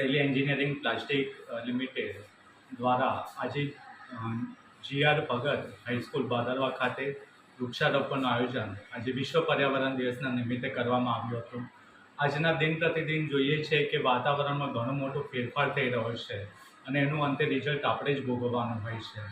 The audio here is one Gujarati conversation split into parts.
શૈલી એન્જિનિયરિંગ પ્લાસ્ટિક લિમિટેડ દ્વારા આજે જીઆર ભગત હાઈસ્કૂલ ભાદરવા ખાતે વૃક્ષારોપણનું આયોજન આજે વિશ્વ પર્યાવરણ દિવસના નિમિત્તે કરવામાં આવ્યું હતું. આજના દિન પ્રતિદિન જોઈએ છે કે વાતાવરણમાં ઘણો મોટો ફેરફાર થઈ રહ્યો છે અને એનું અંતે રિઝલ્ટ આપણે જ ભોગવવાનું હોય છે.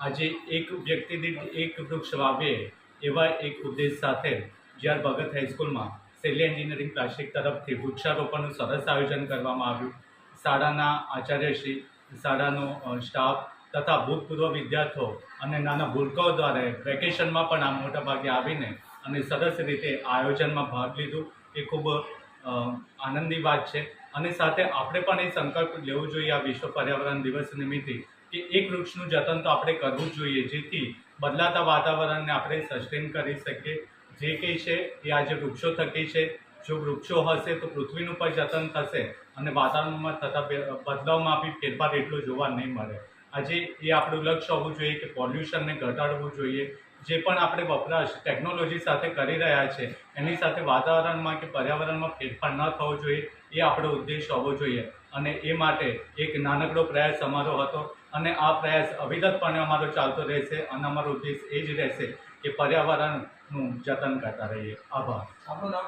આજે એક વ્યક્તિ દીઠ એક વૃક્ષ વાવીએ એવા એક ઉદ્દેશ સાથે જીઆર ભગત હાઈસ્કૂલમાં સેલી એન્જિનિયરિંગ પ્લાસ્ટિક તરફથી વૃક્ષારોપણનું સરસ આયોજન કરવામાં આવ્યું. શાળાના આચાર્યશ્રી, શાળાનો સ્ટાફ તથા ભૂતપૂર્વ વિદ્યાર્થીઓ અને નાના ભૂલકાઓ દ્વારા વેકેશનમાં પણ આ મોટા ભાગે આવીને અને સરસ રીતે આયોજનમાં ભાગ લીધું. એ ખૂબ આનંદની વાત છે. અને સાથે આપણે પણ એ સંકલ્પ લેવો જોઈએ આ વિશ્વ પર્યાવરણ દિવસ નિમિત્તે કે એક વૃક્ષનું જતન તો આપણે કરવું જ જોઈએ, જેથી બદલાતા વાતાવરણને આપણે સસ્ટેન કરી શકીએ. જે કંઈ છે એ આજે વૃક્ષો થકી છે જો વૃક્ષો હશે તો પૃથ્વીનું પણ જતન થશે અને વાતાવરણમાં થતા બદલાવમાં બી ફેરફાર એટલો જોવા નહીં મળે. આજે એ આપણું લક્ષ્ય હોવું જોઈએ કે પોલ્યુશનને ઘટાડવું જોઈએ. જે પણ આપણે વપરાશ ટેકનોલોજી સાથે કરી રહ્યા છે, એની સાથે વાતાવરણમાં કે પર્યાવરણમાં ફેરફાર ન થવો જોઈએ, એ આપણો ઉદ્દેશ હોવો જોઈએ. અને એ માટે એક નાનકડો પ્રયાસ અમારો હતો અને આ પ્રયાસ અવિરતપણે અમારો ચાલતો રહેશે અને અમારો ઉદ્દેશ એ જ રહેશે કે પર્યાવરણનું જતન કરતા રહીએ. આભાર. આપણું નામ?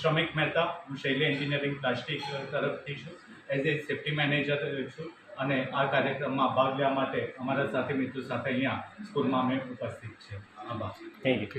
શ્રમિક મહેતા, હું શૈલી એન્જિનિયરિંગ પ્લાસ્ટિક તરફથી છું. એઝ એ સેફ્ટી મેનેજર છું અને આ કાર્યક્રમમાં ભાગ લેવા માટે અમારા સાથી મિત્રો સાથે અહીંયા સ્કૂલમાં અમે ઉપસ્થિત છે આભાર. Thank you